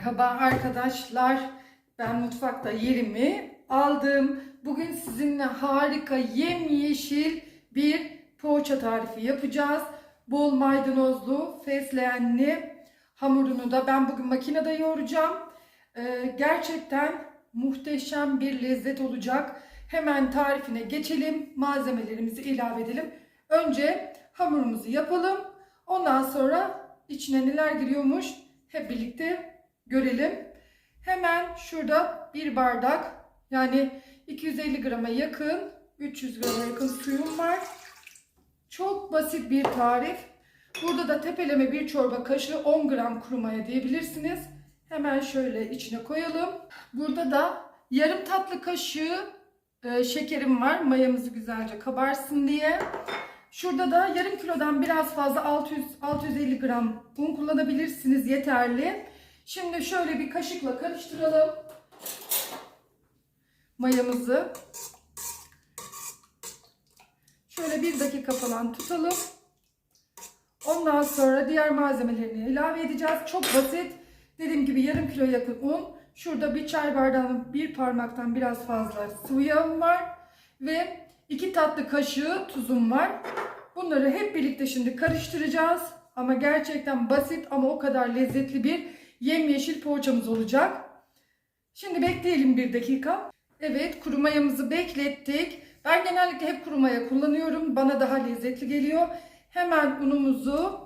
Merhaba arkadaşlar. Ben mutfakta yerimi aldım. Bugün sizinle harika yemyeşil bir poğaça tarifi yapacağız. Bol maydanozlu, fesleğenli hamurunu da ben bugün makinede yoğuracağım. Ee, gerçekten muhteşem bir lezzet olacak. Hemen tarifine geçelim. Malzemelerimizi ilave edelim. Önce hamurumuzu yapalım. Ondan sonra içine neler giriyormuş hep birlikte görelim. Hemen şurada bir bardak yani 250 grama yakın 300 grama yakın suyum var. Çok basit bir tarif. Burada da tepeleme bir çorba kaşığı 10 gram kuru maya diyebilirsiniz. Hemen şöyle içine koyalım. Burada da yarım tatlı kaşığı e, şekerim var. Mayamızı güzelce kabarsın diye. Şurada da yarım kilodan biraz fazla 600 650 gram un kullanabilirsiniz yeterli. Şimdi şöyle bir kaşıkla karıştıralım. Mayamızı. Şöyle bir dakika falan tutalım. Ondan sonra diğer malzemelerini ilave edeceğiz. Çok basit. Dediğim gibi yarım kilo yakın un. Şurada bir çay bardağının bir parmaktan biraz fazla sıvı yağım var. Ve iki tatlı kaşığı tuzum var. Bunları hep birlikte şimdi karıştıracağız. Ama gerçekten basit ama o kadar lezzetli bir yemyeşil poğaçamız olacak. Şimdi bekleyelim bir dakika. Evet kuru mayamızı beklettik. Ben genellikle hep kuru maya kullanıyorum. Bana daha lezzetli geliyor. Hemen unumuzu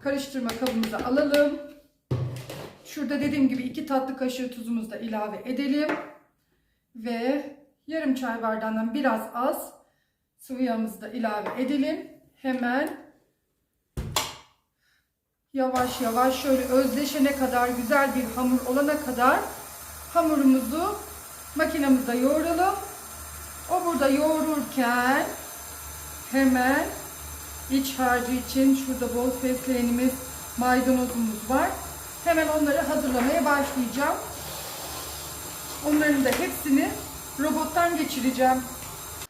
karıştırma kabımıza alalım. Şurada dediğim gibi iki tatlı kaşığı tuzumuzu da ilave edelim. Ve yarım çay bardağından biraz az sıvı yağımızı da ilave edelim. Hemen yavaş yavaş şöyle özleşene kadar güzel bir hamur olana kadar hamurumuzu makinamızda yoğuralım. O burada yoğururken hemen iç harcı için şurada bol fesleğenimiz, maydanozumuz var. Hemen onları hazırlamaya başlayacağım. Onların da hepsini robottan geçireceğim.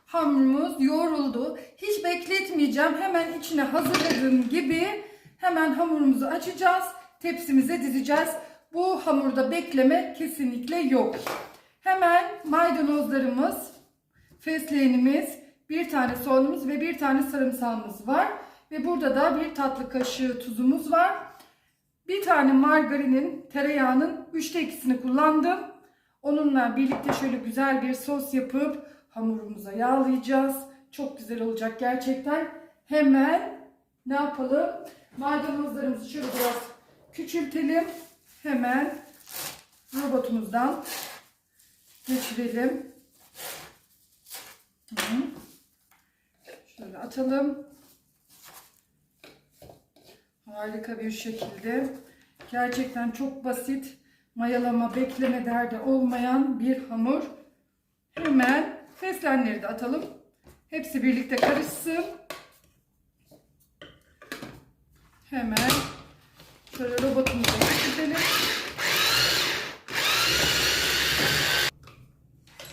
Hamurumuz yoğruldu. Hiç bekletmeyeceğim. Hemen içine hazırladığım gibi hemen hamurumuzu açacağız. Tepsimize dizeceğiz. Bu hamurda bekleme kesinlikle yok. Hemen maydanozlarımız, fesleğenimiz, bir tane soğanımız ve bir tane sarımsağımız var. Ve burada da bir tatlı kaşığı tuzumuz var. Bir tane margarinin, tereyağının 3'te 2'sini kullandım. Onunla birlikte şöyle güzel bir sos yapıp hamurumuza yağlayacağız. Çok güzel olacak gerçekten. Hemen ne yapalım? Maydanozlarımızı şöyle biraz küçültelim. Hemen robotumuzdan geçirelim. Şöyle atalım. Harika bir şekilde. Gerçekten çok basit. Mayalama, bekleme derdi olmayan bir hamur. Hemen fesleğenleri de atalım. Hepsi birlikte karışsın. Hemen şöyle robotumuzu geçirelim.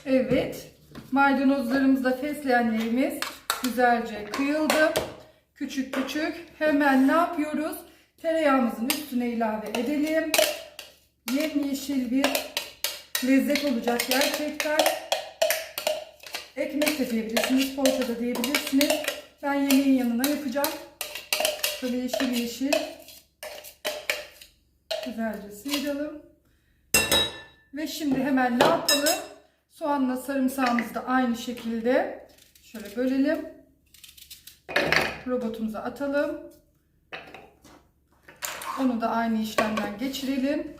Evet. Maydanozlarımızda fesleğenlerimiz güzelce kıyıldı. Küçük küçük. Hemen ne yapıyoruz? Tereyağımızın üstüne ilave edelim. Yemyeşil bir lezzet olacak gerçekten. Ekmek de diyebilirsiniz, poğaça da diyebilirsiniz. Ben yemeğin yanına yapacağım. Böyle yeşil yeşil. Güzelce sıyıralım. Ve şimdi hemen ne yapalım? Soğanla sarımsağımızı da aynı şekilde şöyle bölelim. Robotumuza atalım. Onu da aynı işlemden geçirelim.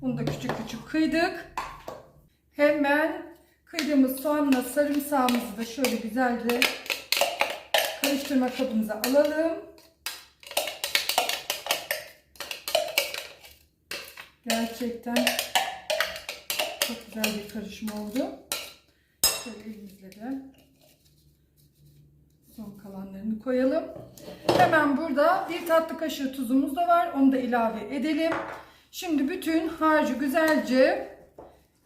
Bunu da küçük küçük kıydık. Hemen kıydığımız soğanla sarımsağımızı da şöyle güzelce karıştırma kabımıza alalım. Gerçekten çok güzel bir karışım oldu. Şöyle elimizle de son kalanlarını koyalım. Hemen burada bir tatlı kaşığı tuzumuz da var. Onu da ilave edelim. Şimdi bütün harcı güzelce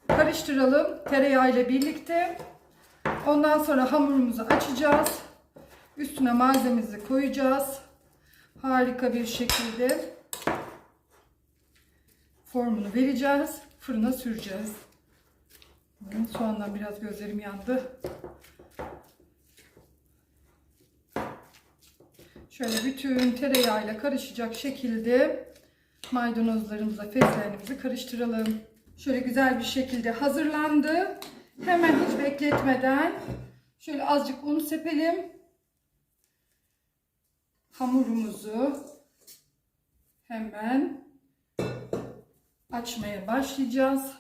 karıştıralım tereyağı ile birlikte. Ondan sonra hamurumuzu açacağız. Üstüne malzememizi koyacağız. Harika bir şekilde formunu vereceğiz. Fırına süreceğiz. Soğandan biraz gözlerim yandı. Şöyle bütün tereyağıyla karışacak şekilde maydanozlarımızla fesleğenimizi karıştıralım. Şöyle güzel bir şekilde hazırlandı. Hemen hiç bekletmeden şöyle azıcık un sepelim. Hamurumuzu hemen açmaya başlayacağız.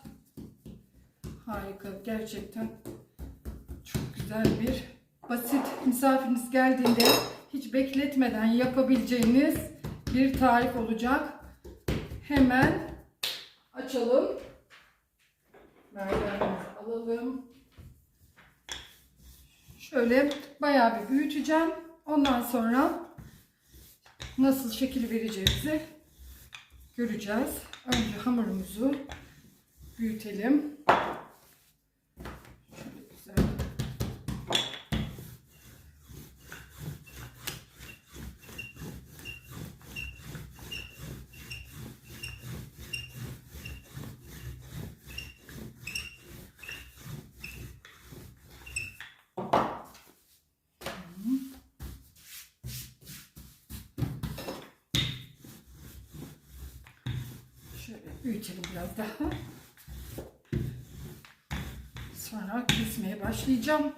Harika gerçekten çok güzel bir basit misafiriniz geldiğinde hiç bekletmeden yapabileceğiniz bir tarif olacak. Hemen açalım. Merdanemizi alalım. Şöyle bayağı bir büyüteceğim. Ondan sonra nasıl şekil vereceğimizi göreceğiz. Önce hamurumuzu büyütelim. Şöyle güzel. Şöyle büyütelim biraz daha. Sonra kesmeye başlayacağım.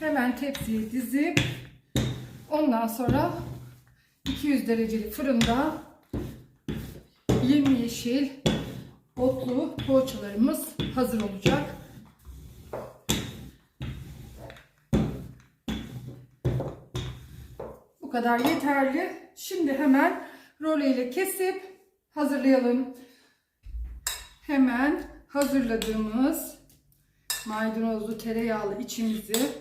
Hemen tepsiye dizip ondan sonra 200 dereceli fırında yemyeşil otlu poğaçalarımız hazır olacak. Kadar yeterli. Şimdi hemen role ile kesip hazırlayalım. Hemen hazırladığımız maydanozlu tereyağlı içimizi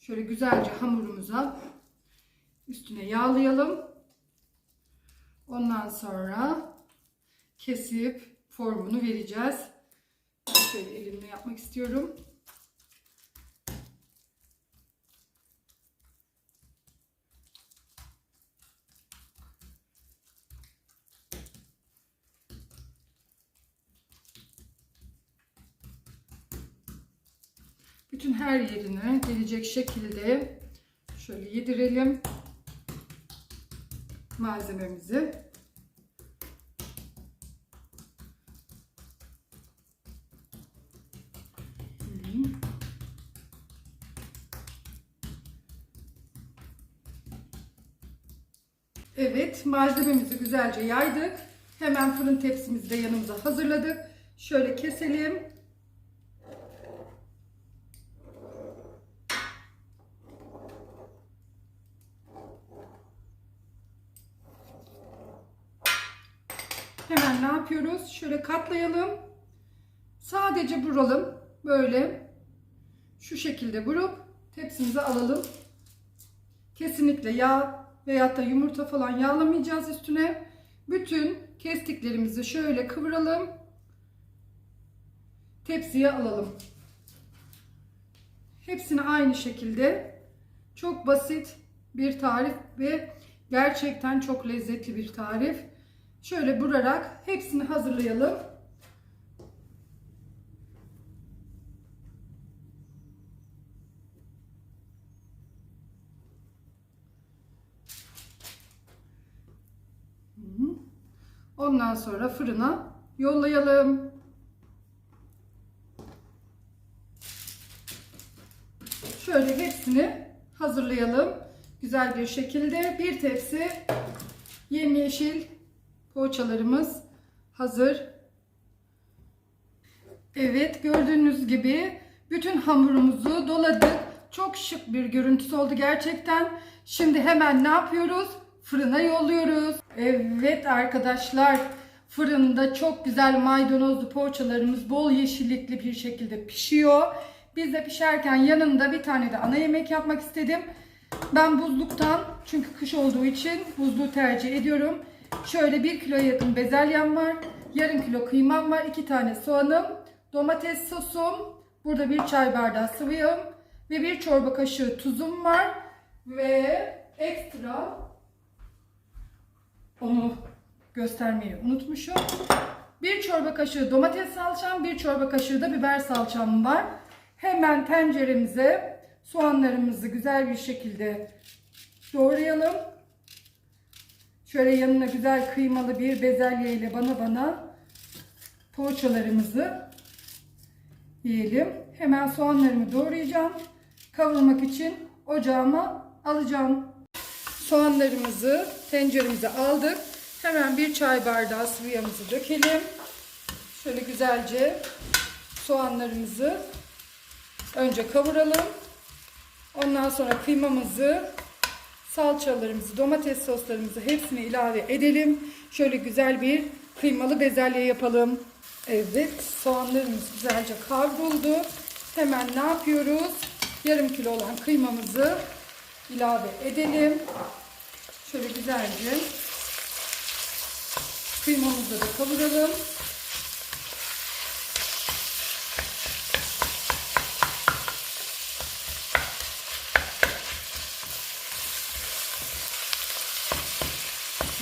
şöyle güzelce hamurumuza üstüne yağlayalım. Ondan sonra kesip formunu vereceğiz. Şöyle elimle yapmak istiyorum. Bütün her yerine gelecek şekilde şöyle yedirelim malzememizi. Evet, malzememizi güzelce yaydık. Hemen fırın tepsimizi de yanımıza hazırladık. Şöyle keselim. Hemen ne yapıyoruz? Şöyle katlayalım. Sadece vuralım. Böyle. Şu şekilde vurup tepsimize alalım. Kesinlikle yağ veyahut da yumurta falan yağlamayacağız üstüne. Bütün kestiklerimizi şöyle kıvıralım. Tepsiye alalım. Hepsini aynı şekilde çok basit bir tarif ve gerçekten çok lezzetli bir tarif. Şöyle vurarak hepsini hazırlayalım. Ondan sonra fırına yollayalım. Şöyle hepsini hazırlayalım. Güzel bir şekilde bir tepsi yemyeşil poğaçalarımız hazır. Evet gördüğünüz gibi bütün hamurumuzu doladık. Çok şık bir görüntüsü oldu gerçekten. Şimdi hemen ne yapıyoruz? Fırına yolluyoruz. Evet arkadaşlar fırında çok güzel maydanozlu poğaçalarımız bol yeşillikli bir şekilde pişiyor. Biz de pişerken yanında bir tane de ana yemek yapmak istedim. Ben buzluktan çünkü kış olduğu için buzluğu tercih ediyorum. Şöyle bir kilo yakın bezelyem var. yarım kilo kıymam var. 2 tane soğanım. Domates sosum. Burada bir çay bardağı sıvı. Ve bir çorba kaşığı tuzum var. Ve ekstra onu göstermeyi unutmuşum. Bir çorba kaşığı domates salçam, bir çorba kaşığı da biber salçam var. Hemen tenceremize soğanlarımızı güzel bir şekilde doğrayalım. Şöyle yanına güzel kıymalı bir bezelye ile bana bana poğaçalarımızı yiyelim. Hemen soğanlarımı doğrayacağım. Kavurmak için ocağıma alacağım. Soğanlarımızı tenceremize aldık. Hemen bir çay bardağı sıvı yağımızı dökelim. Şöyle güzelce soğanlarımızı önce kavuralım. Ondan sonra kıymamızı, salçalarımızı, domates soslarımızı hepsini ilave edelim. Şöyle güzel bir kıymalı bezelye yapalım. Evet, soğanlarımız güzelce kavruldu. Hemen ne yapıyoruz? Yarım kilo olan kıymamızı ilave edelim. Şöyle güzelce kıymamızı da kavuralım.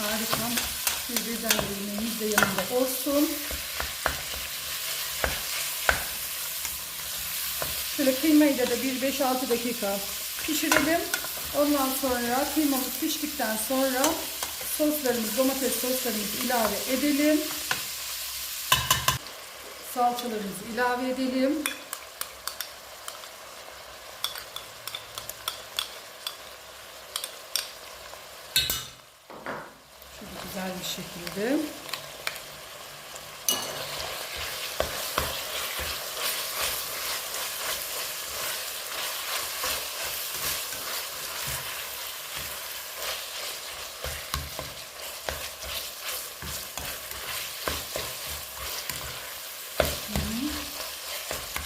Harika. Bir bezelye yemeğimiz de yanında olsun. Şöyle kıymayı da, da bir 5-6 dakika pişirelim. Ondan sonra kıymamız piştikten sonra soslarımız, domates soslarımızı ilave edelim. Salçalarımızı ilave edelim. Şöyle güzel bir şekilde.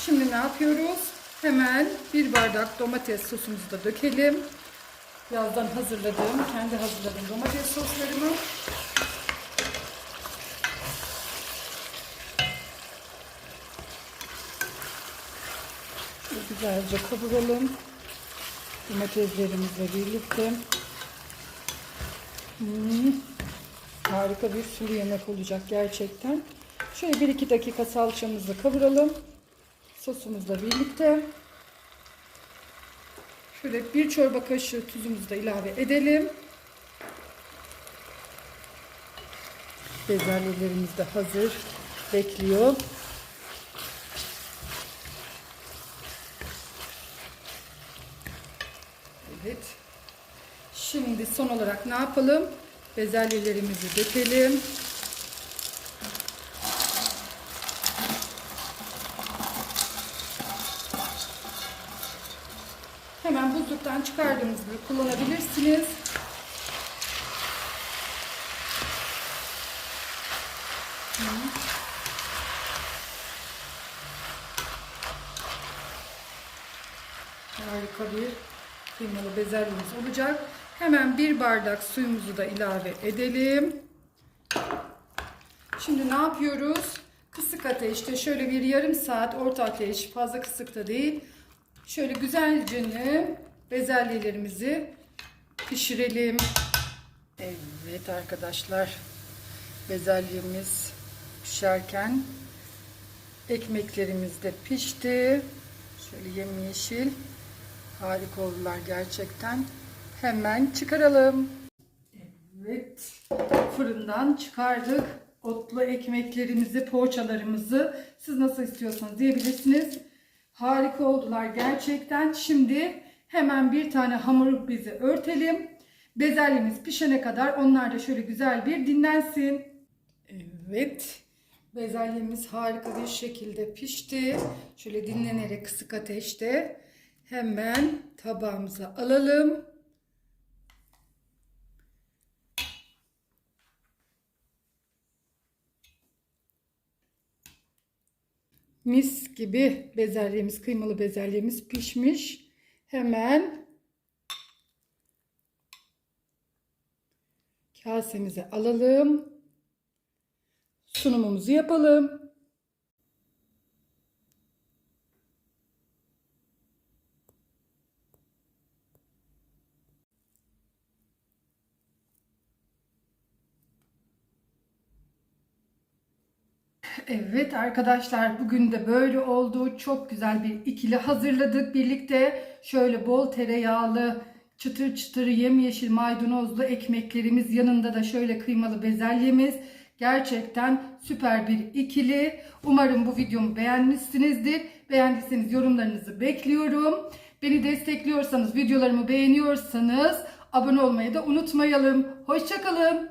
Şimdi ne yapıyoruz? Hemen bir bardak domates sosumuzu da dökelim. Yazdan hazırladığım, kendi hazırladığım domates soslarımı. Şöyle güzelce kavuralım. Domateslerimizle birlikte. Hmm, harika bir sulu yemek olacak gerçekten. Şöyle 1-2 dakika salçamızı kavuralım. Sosumuzla birlikte. Şöyle bir çorba kaşığı tuzumuzu da ilave edelim. Bezelyelerimiz de hazır. Bekliyor. Evet. Şimdi son olarak ne yapalım? Bezelyelerimizi dökelim. Hemen buzluktan çıkardığınız gibi kullanabilirsiniz. Harika bir kıymalı bezelyemiz olacak. Hemen bir bardak suyumuzu da ilave edelim. Şimdi ne yapıyoruz? Kısık ateşte şöyle bir yarım saat orta ateş fazla kısık da değil. Şöyle güzelce bezelyelerimizi pişirelim. Evet arkadaşlar bezelyemiz pişerken ekmeklerimiz de pişti. Şöyle yemyeşil harika oldular gerçekten. Hemen çıkaralım. Evet fırından çıkardık. Otlu ekmeklerimizi, poğaçalarımızı siz nasıl istiyorsanız diyebilirsiniz. Harika oldular gerçekten. Şimdi hemen bir tane hamur bizi örtelim. Bezelyemiz pişene kadar onlar da şöyle güzel bir dinlensin. Evet. Bezelyemiz harika bir şekilde pişti. Şöyle dinlenerek kısık ateşte hemen tabağımıza alalım. Mis gibi bezelyemiz, kıymalı bezelyemiz pişmiş. Hemen kasemize alalım. Sunumumuzu yapalım. Evet arkadaşlar bugün de böyle oldu. Çok güzel bir ikili hazırladık birlikte. Şöyle bol tereyağlı, çıtır çıtır yemyeşil maydanozlu ekmeklerimiz. Yanında da şöyle kıymalı bezelyemiz. Gerçekten süper bir ikili. Umarım bu videomu beğenmişsinizdir. Beğendiyseniz yorumlarınızı bekliyorum. Beni destekliyorsanız, videolarımı beğeniyorsanız abone olmayı da unutmayalım. Hoşçakalın.